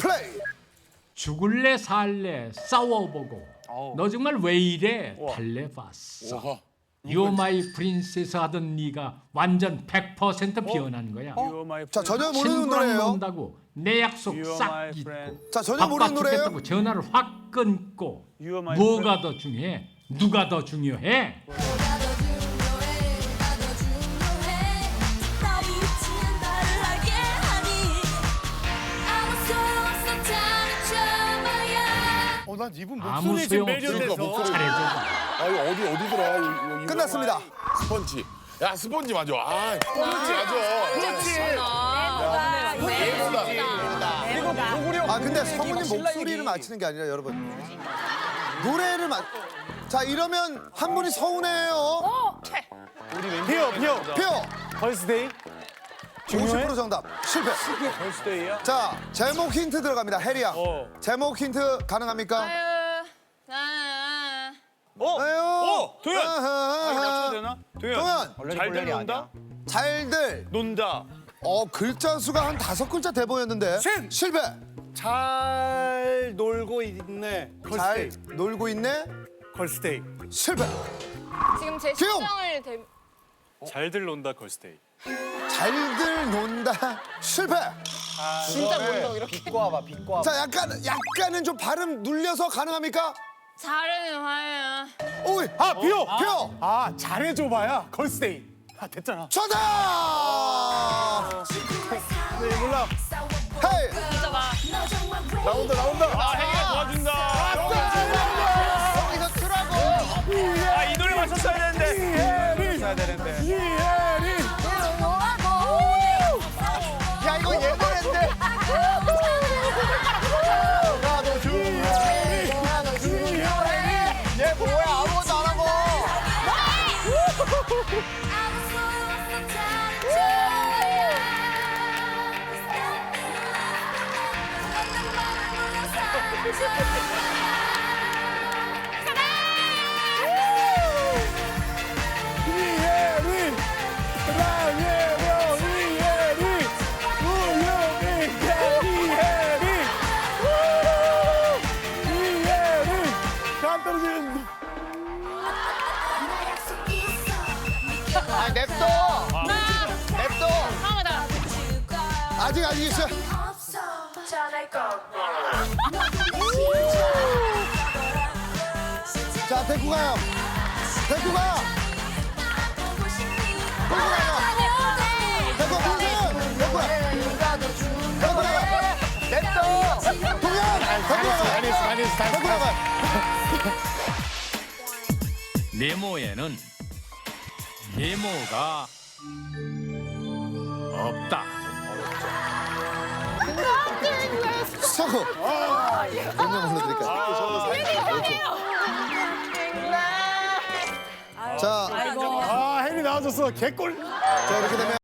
플레이. 죽을래 살래 싸워보고 너 정말 왜 이래 달래봤어. 유 마이 프린세스 하던 네가 완전 100% 변한 거야 You my 자. 전혀 모르는 친구랑 노래예요. 논다고 내 약속 You are 싹 my 잊고. 자, 전혀 바빠 모르는 노래예요. 죽겠다고 전화를 확 끊고 You are my 뭐가 더 중요해 누가 더 중요해 난 이분 아무 목소리에 지금 소용없으니까 매료돼서. 목소리. 잘해줘 아 이거 어디 어디더라? 이거, 이거 끝났습니다. 스펀지. 야 스펀지 맞아. 아 스펀지 맞아. 아 근데 성우님 목소리를 맞히는 게 아니라 여러분 노래를 맞. 자 이러면 한 분이 서운해요. 피어, 피어. 피어 걸스데이. 중요해? 50% 정답 실패. 걸스데이야? 자 제목 힌트 들어갑니다. 해리 양. 어. 제목 힌트 가능합니까? 아유 나 어? 아유. 어? 도현. 아, 이거 맞춰도. 되나? 도현. 도현 잘들 논다? 잘들. 논다. 어 글자 수가 한 다섯 글자 돼 보였는데 신! 실패. 잘 놀고 있네. 잘 걸스데이. 놀고 있네. 걸스데이. 실패. 지금 제 기용! 심정을 대... 잘들 논다 걸스데이. 잘들 논다. 실패. 진짜 모른다고 이렇게 자 약간 약간은 좀 발음 눌려서 가능합니까? 잘하는 화야 오이. 아, 피어. 피어. 아, 잘해줘봐야 걸스데이. 아, 됐잖아. 정답. 네, 몰라. 헤이. 나온다 나온다. 아. 이혜리. 나예로 이혜리. 우유미가 이혜리. 이혜리. 안 떨어지는. 아 냅둬. 냅둬. 하나다 아직 아직 있어. 자 데리고 가요. 데리고 가. 데리고 가. 데리고 가. 데리고 가. 냅둬. 동현. 데리고 가. 데리고 가. 네모에는 네모가 없다 서구. 몇명 불러드릴까요? 자, 아, 혜리 나와줬어. 개꿀. 자 이렇게 되면.